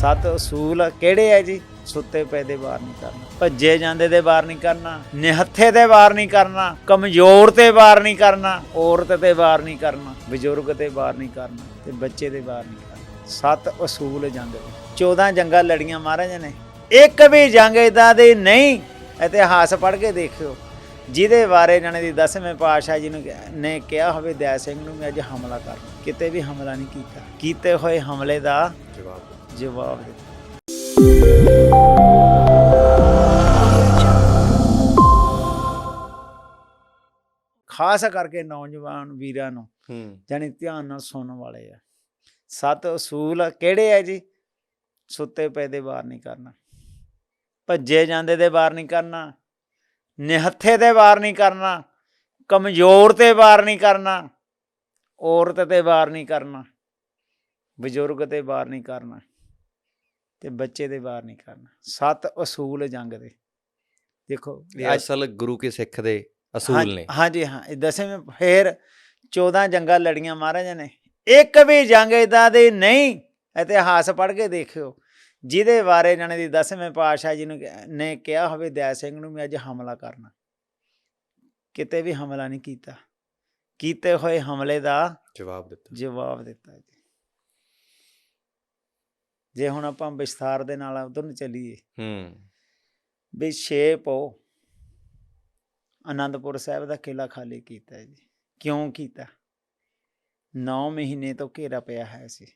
ਸੱਤ ਅਸੂਲ ਕਿਹੜੇ ਹੈ ਜੀ? ਸੁੱਤੇ ਪਏ ਦੇ ਵਾਰ ਨਹੀਂ ਕਰਨਾ, ਭੱਜੇ ਜਾਂਦੇ ਦੇ ਵਾਰ ਨਹੀਂ ਕਰਨਾ, ਨਿਹੱਥੇ ਦੇ ਵਾਰ ਨਹੀਂ ਕਰਨਾ, ਕਮਜ਼ੋਰ ਤੇ ਵਾਰ ਨਹੀਂ ਕਰਨਾ, ਔਰਤ ਤੇ ਵਾਰ ਨਹੀਂ ਕਰਨਾ, ਬਜ਼ੁਰਗ ਤੇ ਵਾਰ ਨਹੀਂ ਕਰਨਾ ਤੇ ਬੱਚੇ ਦੇ ਵਾਰ ਨਹੀਂ ਕਰਨਾ। ਸੱਤ ਅਸੂਲ ਜੰਗ ਦੇ 14 ਜੰਗਾਂ ਲੜੀਆਂ ਮਹਾਰਾਜ ਨੇ। ਇੱਕ ਵੀ ਜੰਗ ਇਦਾਂ ਦੀ ਨਹੀਂ, ਇਤਿਹਾਸ ਪੜ੍ਹ ਕੇ ਦੇਖਿਓ। ਜਿਹਦੇ ਬਾਰੇ ਜਾਣੇ ਦੀ 10ਵੇਂ ਪਾਤਸ਼ਾਹ ਜੀ ਨੂੰ ਕਿਹਾ- ਨੇ ਕਿਹਾ ਹੋਵੇ, ਦਇਆ ਸਿੰਘ ਨੂੰ ਵੀ ਅੱਜ ਹਮਲਾ ਕਰ ਕਿਤੇ ਵੀ ਹਮਲਾ ਨਹੀਂ ਕੀਤਾ। ਕੀਤੇ ਹੋਏ ਹਮਲੇ ਦਾ ਜਵਾਬ ਜਵਾਬ ਦਿੱਤਾ ਖਾਸ ਕਰਕੇ ਨੌਜਵਾਨ ਵੀਰਾਂ ਨੂੰ ਹੂੰ। ਜਾਨੀ ਧਿਆਨ ਨਾਲ ਸੁਣਨ ਵਾਲੇ ਆ। ਸੱਤ ਅਸੂਲ ਕਿਹੜੇ ਆ ਜੀ? ਸੁੱਤੇ ਪਏ ਦੇ ਵਾਰ ਨਹੀਂ ਕਰਨਾ। ਭੱਜੇ ਜਾਂਦੇ ਦੇ ਵਾਰ ਨਹੀਂ ਕਰਨਾ। ਨਿਹੱਥੇ ਦੇ ਵਾਰ ਨਹੀਂ ਕਰਨਾ। ਕਮਜ਼ੋਰ ਤੇ ਵਾਰ ਨਹੀਂ ਕਰਨਾ। ਔਰਤ ਤੇ ਵਾਰ ਨਹੀਂ ਕਰਨਾ। ਬਜ਼ੁਰਗ ਤੇ ਵਾਰ ਨਹੀਂ ਕਰਨਾ। ਤੇ ਬੱਚੇ ਦੇ ਵਾਰ ਨਹੀਂ ਕਰਨਾ। ਸੱਤ ਅਸੂਲ ਜੰਗ ਦੇ। ਦੇਖੋ ਇਹ ਅਸਲ ਗੁਰੂ ਕੇ ਸਿੱਖ ਦੇ ਅਸੂਲ ਨੇ। ਹਾਂਜੀ ਹਾਂ ਇਹ ਦਸਵੇਂ ਫੇਰ 14 ਜੰਗਾਂ ਲੜੀਆਂ ਮਹਾਰਾਜ ਨੇ। ਇੱਕ ਵੀ ਜੰਗ ਇਦਾਂ ਦੀ ਨਹੀਂ ਇਤਿਹਾਸ ਪੜ੍ਹ ਕੇ ਦੇਖਿਓ। ਜਿਹਦੇ ਬਾਰੇ ਜਾਣੇ ਦੀ 10ਵੇਂ ਪਾਤਸ਼ਾਹ ਜੀ ਨੂੰ ਕਿਹਾ- ਨੇ ਕਿਹਾ ਹੋਵੇ ਦਇਆ ਸਿੰਘ ਨੂੰ ਵੀ ਅੱਜ ਹਮਲਾ ਕਰਨਾ। ਕਿਤੇ ਵੀ ਹਮਲਾ ਨਹੀਂ ਕੀਤਾ। ਕੀਤੇ ਹੋਏ ਹਮਲੇ ਦਾ ਜਵਾਬ ਦਿੱਤਾ। ਜਵਾਬ ਦਿੱਤਾ ਜੀ। ਜੇ ਹੁਣ ਆਪਾਂ ਵਿਸਥਾਰ ਦੇ ਨਾਲ ਉਧਰ ਨੂੰ ਚੱਲੀਏ। ਹੂੰ। ਵੀ ਛੇ ਪੋ ਆਨੰਦਪੁਰ ਸਾਹਿਬ ਦਾ ਕਿਲਾ ਖਾਲੀ ਕੀਤਾ ਜੀ। ਕਿਉਂ ਕੀਤਾ? 9 ਮਹੀਨੇ ਤੋਂ ਘੇਰਾ ਪਿਆ ਹੈ ਸੀ।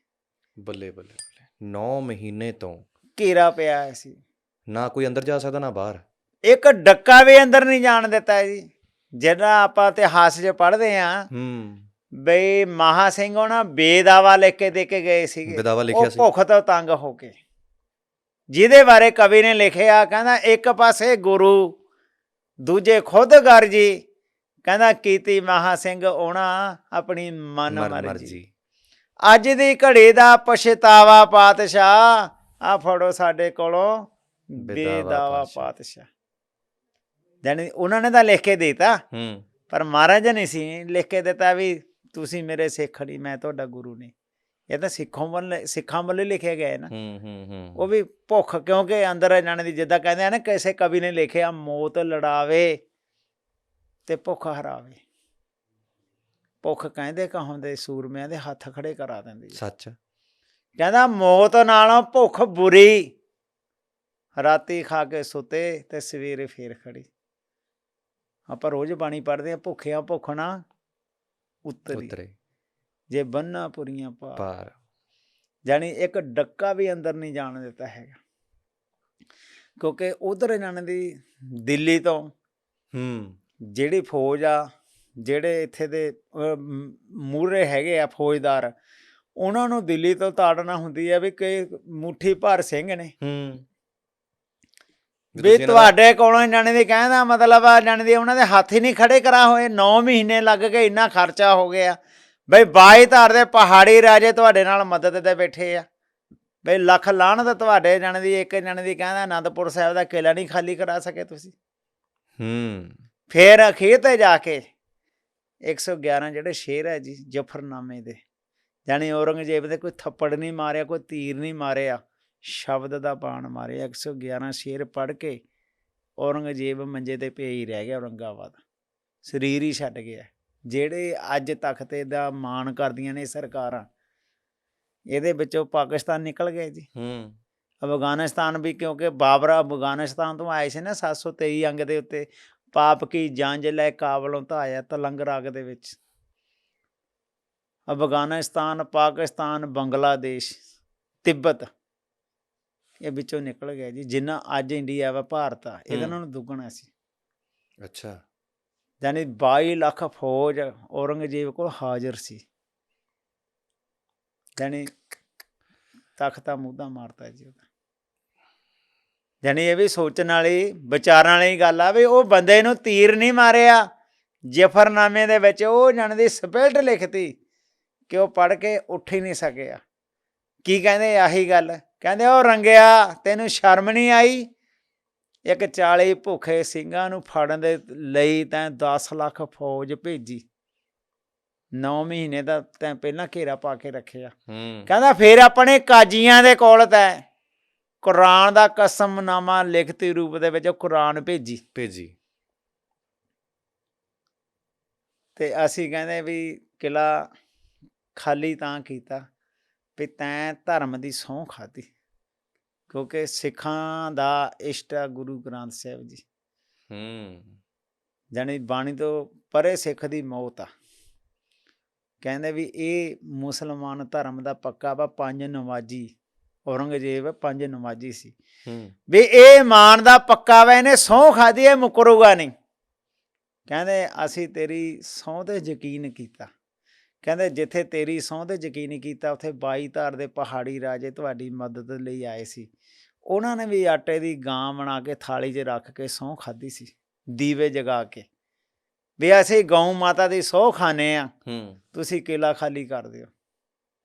ਬੱਲੇ ਬੱਲੇ ਬੱਲੇ। 9 ਮਹੀਨੇ ਤੋਂ। ਘੇਰਾ ਪਿਆ ਹੈ ਸੀ। ਨਾ ਕੋਈ ਅੰਦਰ ਜਾ ਸਕਦਾ ਨਾ ਬਾਹਰ। ਇੱਕ ਡੱਕਾ ਵੀ ਅੰਦਰ ਨਹੀਂ ਜਾਣ ਦਿੱਤਾ ਜੀ। ਜਿਹੜਾ ਆਪਾਂ ਇਤਿਹਾਸ 'ਚ ਪੜ੍ਹਦੇ ਆ ਹੂੰ। ਬਈ ਮਹਾ ਸਿੰਘ ਉਹਨਾਂ ਬੇਦਾਵਾ ਲਿਖ ਕੇ ਦੇ ਕੇ ਗਏ ਸੀਗੇ। ਵਿਦਾਵਾ ਲਿਖਿਆ ਉਹ ਸੀ। ਭੁੱਖ ਤੋਂ ਤੰਗ ਹੋ ਕੇ। ਜਿਹਦੇ ਬਾਰੇ ਕਵੀ ਨੇ ਲਿਖਿਆ ਕਹਿੰਦਾ ਇੱਕ ਪਾਸੇ ਗੁਰੂ ਦੂਜੇ ਖੁਦ ਗਰਜੀ ਕਹਿੰਦਾ ਕੀਤੀ ਮਹਾ ਸਿੰਘ ਆਉਣਾ ਆਪਣੀ ਮਨ ਮਰ ਮਰਜ਼ੀ। ਅੱਜ ਦੀ ਘੜੀ ਦਾ ਪਛਤਾਵਾ ਪਾਤਸ਼ਾਹ ਆ ਫੜੋ ਸਾਡੇ ਕੋਲੋਂ ਬੇਦਾਵਾ ਬੇਦਾਵਾ ਪਾਤਸ਼ਾਹ। ਪਾਤਸ਼ਾਹ। ਜਾਨੀ ਉਹਨਾਂ ਨੇ ਤਾਂ ਲਿਖ ਕੇ ਦਿੱਤਾ। ਹੂੰ। ਪਰ ਮਹਾਰਾਜ ਨੇ ਸੀ ਲਿਖ ਕੇ ਦਿੱਤਾ ਵੀ ਤੁਸੀਂ ਮੇਰੇ ਸਿੱਖ ਨਹੀਂ ਮੈਂ ਤੁਹਾਡਾ ਗੁਰੂ ਨਹੀਂ। ਇਹ ਤਾਂ ਸਿੱਖੋਂ ਵੱਲ ਸਿੱਖਾਂ ਵੱਲੋਂ ਲਿਖਿਆ ਗਿਆ ਹੈ ਨਾ। ਹੂੰ ਹੂੰ ਹੂੰ ਉਹ ਵੀ ਭੁੱਖ ਕਿਉਂਕਿ ਅੰਦਰ ਇਹਨਾਂ ਦੀ ਜਿੱਦਾਂ ਕਹਿੰਦੇ ਆ ਨਾ ਕਿਸੇ ਕਵੀ ਨੇ ਲਿਖਿਆ ਮੌਤ ਲੜਾਵੇ ਤੇ ਭੁੱਖ ਹਰਾਵੇ। ਭੁੱਖ ਕਹਿੰਦੇ ਕਹਾਉਂਦੇ ਸੂਰਮਿਆਂ ਦੇ ਹੱਥ ਖੜੇ ਕਰਾ ਦਿੰਦੀ। ਸੱਚ। ਕਹਿੰਦਾ ਮੌਤ ਨਾਲੋਂ ਭੁੱਖ ਬੁਰੀ। ਰਾਤੀ ਖਾ ਕੇ ਸੁੱਤੇ ਤੇ ਸਵੇਰੇ ਫੇਰ ਖੜੀ। ਆਪਾਂ ਰੋਜ਼ ਬਾਣੀ ਪੜ੍ਹਦੇ ਆ ਭੁੱਖਿਆਂ ਭੁੱਖਣਾ ਉਤਰੀ। ਉਤਰੇ। ਜੇ ਬੰਨਾ ਪੁਰੀਆਂ ਪਾਰ। ਜਾਨੀ ਇੱਕ ਡੱਕਾ ਵੀ ਅੰਦਰ ਨਹੀਂ ਜਾਣ ਦਿੱਤਾ ਹੈਗਾ। ਕਿਉਂਕਿ ਉਧਰ ਇਹਨਾਂ ਦੀ ਦਿੱਲੀ ਤੋਂ ਹੂੰ। ਜਿਹੜੀ ਫੌਜ ਆ ਜਿਹੜੇ ਇੱਥੇ ਦੇ ਮੂਰੇ ਹੈਗੇ ਆ ਫੌਜਦਾਰ ਉਹਨਾਂ ਨੂੰ ਦਿੱਲੀ ਤੋਂ ਤਾੜਨਾ ਹੁੰਦੀ ਆ ਵੀ ਕਿ ਮੁੱਠੀ ਭਰ ਸਿੰਘ ਨੇ। ਹੂੰ। ਵੀ ਦਾ- ਤੁਹਾਡੇ ਕੋਲੋਂ ਨੇ ਦੀ ਕਹਿੰਦਾ ਮਤਲਬ ਆ ਜਾਣੀ ਦੀ ਉਹਨਾਂ ਦੇ ਹੱਥ ਹੀ ਨਹੀਂ ਖੜੇ ਕਰਾ ਹੋਏ 9 ਮਹੀਨੇ ਲੱਗ ਗਏ ਇੰਨਾ ਖਰਚਾ ਹੋ ਗਿਆ। ਬਈ ਬਾਈ ਧਾਰ ਦੇ ਪਹਾੜੀ ਰਾਜੇ ਤੁਹਾਡੇ ਨਾਲ ਮਦਦ ਤੇ ਬੈਠੇ ਆ। ਬਈ ਲੱਖ ਲਾਹਣ ਦਾ ਤੁਹਾਡੇ ਜਾਣੇ ਦੀ ਇੱਕ ਜਾਣੇ ਦੀ ਕਹਿੰਦਾ ਆਨੰਦਪੁਰ ਸਾਹਿਬ ਦਾ ਕਿਲਾ ਨਹੀਂ ਖਾਲੀ ਕਰਾ ਸਕੇ ਤੁਸੀਂ। ਹੂੰ। ਫੇਰ ਅਖੀਰ ਤੇ ਜਾ ਕੇ 111 ਜਿਹੜੇ ਸ਼ੇਰ ਹੈ ਜੀ ਜਫਰਨਾਮੇ ਦੇ। ਜਾਣੀ ਔਰੰਗਜ਼ੇਬ ਦੇ ਕੋਈ ਥੱਪੜ ਨਹੀਂ ਮਾਰਿਆ ਕੋਈ ਤੀਰ ਨਹੀਂ ਮਾਰਿਆ। ਸ਼ਬਦ ਦਾ ਬਾਣ ਮਾਰਿਆ 111 ਸ਼ੇਰ ਪੜ ਕੇ ਔਰੰਗਜ਼ੇਬ ਮੰਜੇ ਤੇ ਪਿਆ ਹੀ ਰਹਿ ਗਿਆ ਔਰੰਗਾਬਾਦ। ਸਰੀਰ ਹੀ ਛੱਡ ਗਿਆ। ਜਿਹੜੇ ਅੱਜ ਤਖਤੇ ਦਾ ਮਾਣ ਕਰਦੀਆਂ ਨੇ ਸਰਕਾਰਾਂ ਇਹਦੇ ਵਿੱਚੋਂ ਪਾਕਿਸਤਾਨ ਨਿਕਲ ਗਏ ਜੀ। ਹੂੰ। ਅਫਗਾਨਿਸਤਾਨ ਵੀ ਕਿਉਂਕਿ ਬਾਬਰ ਅਫਗਾਨਿਸਤਾਨ ਤੋਂ ਆਏ ਸੀ ਨਾ 723 ਅੰਗ ਦੇ ਉੱਤੇ ਪਾਪ ਕੀ ਜਾਂਜ ਲੈ ਕਾਬਲੋਂ ਤਾਂ ਆਇਆ ਤਲੰਗ ਰਾਗ ਦੇ ਵਿੱਚ। ਅਫਗਾਨਿਸਤਾਨ ਪਾਕਿਸਤਾਨ ਬੰਗਲਾਦੇਸ਼ ਤਿੱਬਤ ਇਹ ਵਿੱਚੋਂ ਨਿਕਲ ਗਿਆ ਜੀ ਜਿੰਨਾ ਅੱਜ ਇੰਡੀਆ ਵਾ ਭਾਰਤ ਆ ਇਹਦੇ। ਨਾਲੋਂ ਦੁੱਗਣਾ ਸੀ। ਅੱਛਾ। ਯਾਨੀ 22 ਲੱਖ ਫੌਜ ਔਰੰਗਜ਼ੇਬ ਕੋਲ ਹਾਜ਼ਰ ਸੀ। ਯਾਨੀ ਤਖਤਾ ਮੁੱਦਾ ਮਾਰਤਾ ਜੀ ਉਹਦਾ। ਯਾਨੀ ਇਹ ਵੀ ਸੋਚਣ ਵਾਲੀ ਵਿਚਾਰਾਂ ਵਾਲੀ ਗੱਲ ਆ ਵੀ ਉਹ ਬੰਦੇ ਨੂੰ ਤੀਰ ਨਹੀਂ ਮਾਰਿਆ। ਜਫਰਨਾਮੇ ਦੇ ਵਿੱਚ ਉਹ ਜਣ ਦੀ ਸਪੈਲਟ ਲਿਖਤੀ ਕਿ ਉਹ ਪੜ ਕੇ ਉੱਠ ਹੀ ਨਹੀਂ ਸਕਿਆ। ਕੀ ਕਹਿੰਦੇ ਆਹੀ ਗੱਲ? ਕਹਿੰਦੇ ਉਹ ਰੰਗਿਆ ਤੈਨੂੰ ਸ਼ਰਮ ਨਹੀਂ ਆਈ? ਇੱਕ 40 ਭੁੱਖੇ ਸਿੰਘਾਂ ਨੂੰ ਫੜਨ ਦੇ ਲਈ ਤੈਂ 10 ਲੱਖ ਫੌਜ ਭੇਜੀ। 9 ਮਹੀਨੇ ਦਾ ਤੈਂ ਪਹਿਲਾਂ ਘੇਰਾ ਪਾ ਕੇ ਰੱਖਿਆ। ਕਹਿੰਦਾ ਫੇਰ ਆਪਣੇ ਕਾਜੀਆਂ ਦੇ ਕੋਲ ਤੈਂ ਕੁਰਾਨ ਦਾ ਕਸਮਨਾਮਾ ਲਿਖਤੀ ਰੂਪ ਦੇ ਵਿੱਚ ਕੁਰਾਨ ਭੇਜੀ। ਭੇਜੀ। ਤੇ ਅਸੀਂ ਕਹਿੰਦੇ ਵੀ ਕਿਲਾ ਖਾਲੀ ਤਾਂ ਕੀਤਾ। ਵੀ ਤੈਂ ਧਰਮ ਦੀ ਸਹੁੰ ਖਾਦੀ ਕਿਉਂਕਿ ਸਿੱਖਾਂ ਦਾ ਇਸ਼ਟ ਗੁਰੂ ਗ੍ਰੰਥ ਸਾਹਿਬ ਜੀ। ਹੂੰ। ਜਾਣੀ ਬਾਣੀ ਤੋਂ ਪਰੇ ਸਿੱਖ ਦੀ ਮੌਤ ਆ। ਕਹਿੰਦੇ ਵੀ ਇਹ ਮੁਸਲਮਾਨ ਧਰਮ ਦਾ ਪੱਕਾ ਵਾ ਪੰਜ ਨਮਾਜ਼ੀ ਔਰੰਗਜ਼ੇਬ ਪੰਜ ਨਮਾਜ਼ੀ ਸੀ। ਹੂੰ। ਵੀ ਇਹ ਇਮਾਨ ਦਾ ਪੱਕਾ ਵਾ ਇਹਨੇ ਸਹੁੰ ਖਾਦੀ ਇਹ ਮੁਕਰੂਗਾ ਨਹੀਂ। ਕਹਿੰਦੇ ਅਸੀਂ ਤੇਰੀ ਸਹੁੰ ਤੇ ਯਕੀਨ ਕੀਤਾ। ਕਹਿੰਦੇ ਜਿੱਥੇ ਤੇਰੀ ਸਹੁੰ ਤੇ ਯਕੀਨ ਕੀਤਾ ਉੱਥੇ 22 ਧਾਰ ਦੇ ਪਹਾੜੀ ਰਾਜੇ ਤੁਹਾਡੀ ਮਦਦ ਲਈ ਆਏ ਸੀ। ਉਹਨਾਂ ਨੇ ਵੀ ਆਟੇ ਦੀ ਗਾਂ ਬਣਾ ਕੇ ਥਾਲੀ 'ਚ ਰੱਖ ਕੇ ਸਹੁੰ ਖਾਦੀ ਸੀ ਦੀਵੇ ਜਗਾ ਕੇ। ਵੀ ਅਸੀਂ ਗਊ ਮਾਤਾ ਦੀ ਸਹੁੰ ਖਾਣੇ ਆ ਹੂੰ। ਤੁਸੀਂ ਕਿਲਾ ਖਾਲੀ ਕਰ ਦਿਓ।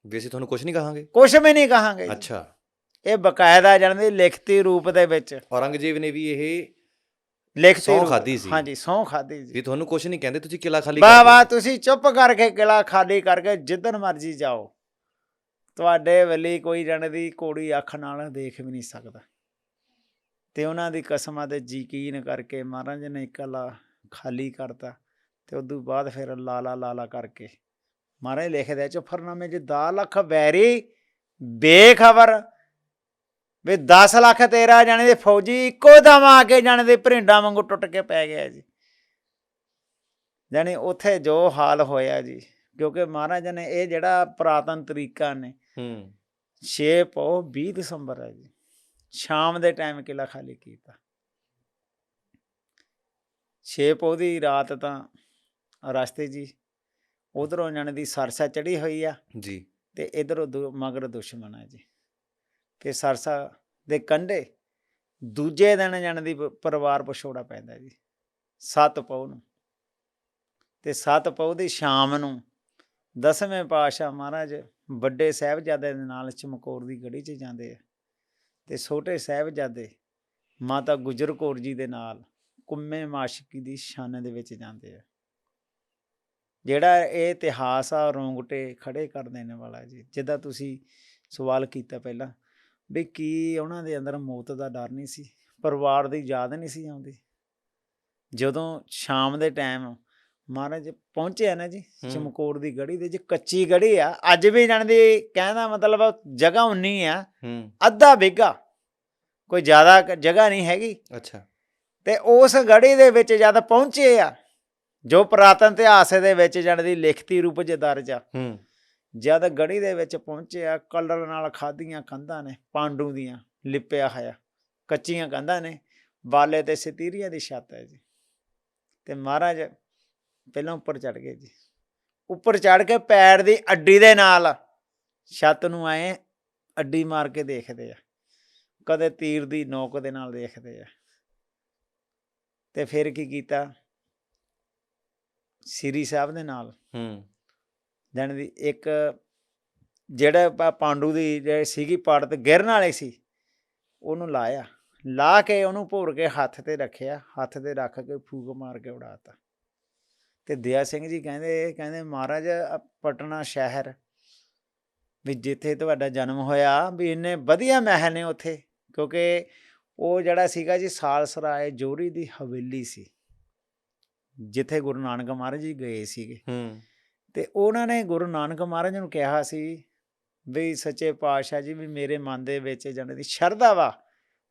ਵੀ ਅਸੀਂ ਤੁਹਾਨੂੰ ਕੁਝ ਨਹੀਂ ਕਹਾਂਗੇ? ਕੁਛ ਵੀ ਨਹੀਂ ਕਹਾਂਗੇ। ਅੱਛਾ। ਇਹ ਬਕਾਇਦਾ ਜਾਣਦੇ ਲਿਖਤੀ ਰੂਪ ਦੇ ਵਿੱਚ। ਔਰੰਗਜ਼ੇਬ ਨੇ ਵੀ ਇਹ ਲਿਖਤੀ ਸਹੁੰ ਰੂਪ- ਖਾਧੀ ਸੀ। ਹਾਂਜੀ ਸਹੁੰ ਖਾਦੀ ਜੀ ਵੀ ਤੁਹਾਨੂੰ ਕੁਝ ਨਹੀਂ ਕਹਿੰਦੇ ਤੁਸੀਂ ਕਿਲਾ ਖਾਲੀ ਵਾਹ ਵਾਹ ਤੁਸੀਂ ਚੁੱਪ ਕਰਕੇ ਕਿਲਾ ਖਾਲੀ ਕਰਕੇ ਜਿੱਦਨ ਮਰਜ਼ੀ ਜਾਓ। ਤੁਹਾਡੇ ਵੱਲੀ ਕੋਈ ਜਣ ਦੀ ਕੋੜੀ ਅੱਖ ਨਾਲ ਦੇਖ ਵੀ ਨਹੀਂ ਸਕਦਾ। ਤੇ ਉਹਨਾਂ ਦੀ ਕਸਮਾਂ ਤੇ ਯਕੀਨ ਕਰਕੇ ਮਹਾਰਾਜ ਨੇ ਕਿਲਾ ਖਾਲੀ ਕਰਤਾ ਤੇ ਉਦੋਂ ਬਾਅਦ ਫਿਰ ਲਾਲਾ ਲਾਲਾ ਕਰਕੇ ਮਹਾਰਾਜ ਲਿਖਦੇ ਚੁਫਰਨਾਮੇ 'ਚ 10 ਲੱਖ ਵੈਰੀ ਬੇਖਬਰ ਵੀ 10 ਲੱਖ ਤੇਰਾ ਜਾਣੇ ਦੇ ਫੌਜੀ ਇੱਕੋ ਦਮ ਆ ਕੇ ਜਾਣੇ ਦੇ ਭਰਿੰਡਾ ਵਾਂਗੂ ਟੁੱਟ ਕੇ ਪੈ ਗਿਆ ਜੀ। ਜਾਣੀ ਉੱਥੇ ਜੋ ਹਾਲ ਹੋਇਆ ਜੀ ਕਿਉਂਕਿ ਮਹਾਰਾਜ ਨੇ ਇਹ ਜਿਹੜਾ ਪੁਰਾਤਨ ਤਰੀਕਾ ਨੇ ਹੂੰ। 6 ਪੋ 20 ਦਸੰਬਰ ਹੈ ਜੀ। ਸ਼ਾਮ ਦੇ ਟਾਈਮ ਕਿਲਾ ਖਾਲੀ ਕੀਤਾ। 6 ਪੋ ਦੀ ਰਾਤ ਤਾਂ ਰਸਤੇ ਜੀ ਉਧਰੋਂ ਜਾਣੇ ਦੀ ਸਰਸਾ ਚੜੀ ਹੋਈ ਆ। ਜੀ। ਤੇ ਇਧਰੋਂ ਮਗਰ ਦੁਸ਼ਮਣ ਹੈ ਜੀ। ਤੇ ਸਰਸਾ ਦੇ ਕੰਢੇ ਦੂਜੇ ਦਿਨ ਜਾਣ ਦੀ ਪ- ਪਰਿਵਾਰ ਪਛੋੜਾ ਪੈਂਦਾ ਜੀ। ਸੱਤ ਪਉ ਨੂੰ। ਤੇ ਸੱਤ ਪਉ ਦੀ ਸ਼ਾਮ ਨੂੰ ਦਸਵੇਂ ਪਾਤਸ਼ਾਹ ਮਹਾਰਾਜ ਵੱਡੇ ਸਾਹਿਬਜ਼ਾਦੇ ਦੇ ਨਾਲ ਚਮਕੌਰ ਦੀ ਗੜੀ 'ਚ ਜਾਂਦੇ ਆ। ਤੇ ਛੋਟੇ ਸਾਹਿਬਜ਼ਾਦੇ ਮਾਤਾ ਗੁਜਰ ਕੌਰ ਜੀ ਦੇ ਨਾਲ ਕੁੰਮੇ ਮਾਸ਼ਕੀ ਦੀ ਸ਼ਾਨ ਦੇ ਵਿੱਚ ਜਾਂਦੇ ਆ। ਜਿਹੜਾ ਇਹ ਇਤਿਹਾਸ ਆ ਰੋਂਗਟੇ ਖੜੇ ਕਰ ਦੇਣ ਵਾਲਾ ਜੀ ਜਿੱਦਾਂ ਤੁਸੀਂ ਸਵਾਲ ਕੀਤਾ ਪਹਿਲਾਂ ਵੀ ਕੀ ਉਹਨਾਂ ਦੇ ਅੰਦਰ ਮੌਤ ਦਾ ਡਰ ਨਹੀਂ ਸੀ ਪਰਿਵਾਰ ਦੀ ਯਾਦ ਨਹੀਂ ਸੀ ਆਉਂਦੀ। ਜਦੋਂ ਸ਼ਾਮ ਦੇ ਟਾਈਮ ਮਹਾਰਾਜ ਪਹੁੰਚੇ ਆ ਨਾ ਜੀ। ਚਮਕੌਰ ਦੀ ਗੜੀ ਦੇ ਜੀ ਕੱਚੀ ਗੜੀ ਆ ਅੱਜ ਵੀ ਜਾਣਦੇ ਕਹਿੰਦਾ ਮਤਲਬ ਜਗ੍ਹਾ ਉਨੀ ਆ ਅੱਧਾ ਬਿੱਗਾ ਕੋਈ ਜ਼ਿਆਦਾ ਜਗ੍ਹਾ ਨਹੀਂ ਹੈਗੀ। ਅੱਛਾ। ਤੇ ਉਸ ਗੜੀ ਦੇ ਵਿੱਚ ਜਦ ਪਹੁੰਚੇ ਆ ਜੋ ਪੁਰਾਤਨ ਇਤਿਹਾਸ ਦੇ ਵਿੱਚ ਜਾਣਦੀ ਲਿਖਤੀ ਰੂਪ 'ਚ ਦਰਜ ਆ ਹੂੰ। ਜਦ ਗੜੀ ਦੇ ਵਿੱਚ ਪਹੁੰਚਿਆ ਕਲਰ ਨਾਲ ਖਾਧੀਆਂ ਕੰਧਾਂ ਨੇ ਪਾਂਡੂ ਦੀਆਂ ਲਿਪਿਆ ਹੋਇਆ। ਕੱਚੀਆਂ ਕੰਧਾਂ ਨੇ ਬਾਲੇ ਤੇ ਸਤੀਰੀਆਂ ਦੀ ਛੱਤ ਹੈ ਜੀ। ਤੇ ਮਹਾਰਾਜ ਪਹਿਲਾਂ ਉੱਪਰ ਚੜ ਗਏ ਜੀ। ਉੱਪਰ ਚੜ ਕੇ ਪੈਰ ਦੀ ਅੱਡੀ ਦੇ ਨਾਲ ਛੱਤ ਨੂੰ ਆਏ ਅੱਡੀ ਮਾਰ ਕੇ ਦੇਖਦੇ ਆ। ਕਦੇ ਤੀਰ ਦੀ ਨੋਕ ਦੇ ਨਾਲ ਦੇਖਦੇ ਆ। ਤੇ ਫਿਰ ਕੀ ਕੀਤਾ? ਸ੍ਰੀ ਸਾਹਿਬ ਦੇ ਨਾਲ ਹੂੰ। ਜਾਣੀ ਦੀ ਇੱਕ ਜਿਹੜਾ ਪਾਂਡੂ ਦੀ ਜਿਹੜੀ ਸੀਗੀ ਪੜਤ ਗਿਰਨ ਵਾਲੇ ਸੀ, ਉਹਨੂੰ ਲਾਇਆ। ਲਾ ਕੇ ਉਹਨੂੰ ਭੋਰ ਕੇ ਹੱਥ ਤੇ ਰੱਖਿਆ, ਹੱਥ ਤੇ ਰੱਖ ਕੇ ਫੂਕ ਮਾਰ ਕੇ ਉਡਾਤਾ। ਤੇ ਦਇਆ ਸਿੰਘ ਜੀ ਕਹਿੰਦੇ ਕਹਿੰਦੇ ਮਹਾਰਾਜ ਪਟਨਾ ਸ਼ਹਿਰ ਵੀ ਜਿੱਥੇ ਤੁਹਾਡਾ ਜਨਮ ਹੋਇਆ, ਵੀ ਇੰਨੇ ਵਧੀਆ ਮਹਿਲ ਨੇ ਉੱਥੇ, ਕਿਉਂਕਿ ਉਹ ਜਿਹੜਾ ਸੀਗਾ ਜੀ ਸਾਲਸਰਾਏ ਜੋਰੀ ਦੀ ਹਵੇਲੀ ਸੀ, ਜਿੱਥੇ ਗੁਰੂ ਨਾਨਕ ਮਹਾਰਾਜ ਜੀ ਗਏ ਸੀਗੇ। ਹੂੰ। ਤੇ ਉਹਨਾਂ ਨੇ ਗੁਰੂ ਨਾਨਕ ਮਹਾਰਾਜ ਨੂੰ ਕਿਹਾ ਸੀ ਵੀ ਸੱਚੇ ਪਾਤਸ਼ਾਹ ਜੀ ਵੀ ਮੇਰੇ ਮਨ ਦੇ ਵਿੱਚ ਜਾਣੇ ਦੀ ਸ਼ਰਧਾ ਵਾ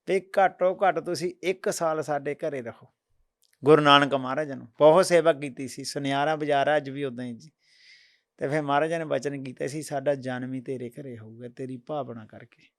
ਵੀ ਘੱਟੋ ਘੱਟ ਤੁਸੀਂ 1 ਸਾਲ ਸਾਡੇ ਘਰੇ ਰਹੋ। ਗੁਰੂ ਨਾਨਕ ਮਹਾਰਾਜ ਨੂੰ ਬਹੁਤ ਸੇਵਾ ਕੀਤੀ ਸੀ, ਸੁਨਿਆਰਾ, ਬਾਜ਼ਾਰ ਅੱਜ ਵੀ ਉਦਾਂ ਹੀ ਜੀ। ਤੇ ਫਿਰ ਮਹਾਰਾਜ ਨੇ ਬਚਨ ਕੀਤਾ ਸੀ, ਸਾਡਾ ਜਨਮ ਹੀ ਤੇਰੇ ਘਰੇ ਹੋਊਗਾ, ਤੇਰੀ ਭਾਵਨਾ ਕਰਕੇ।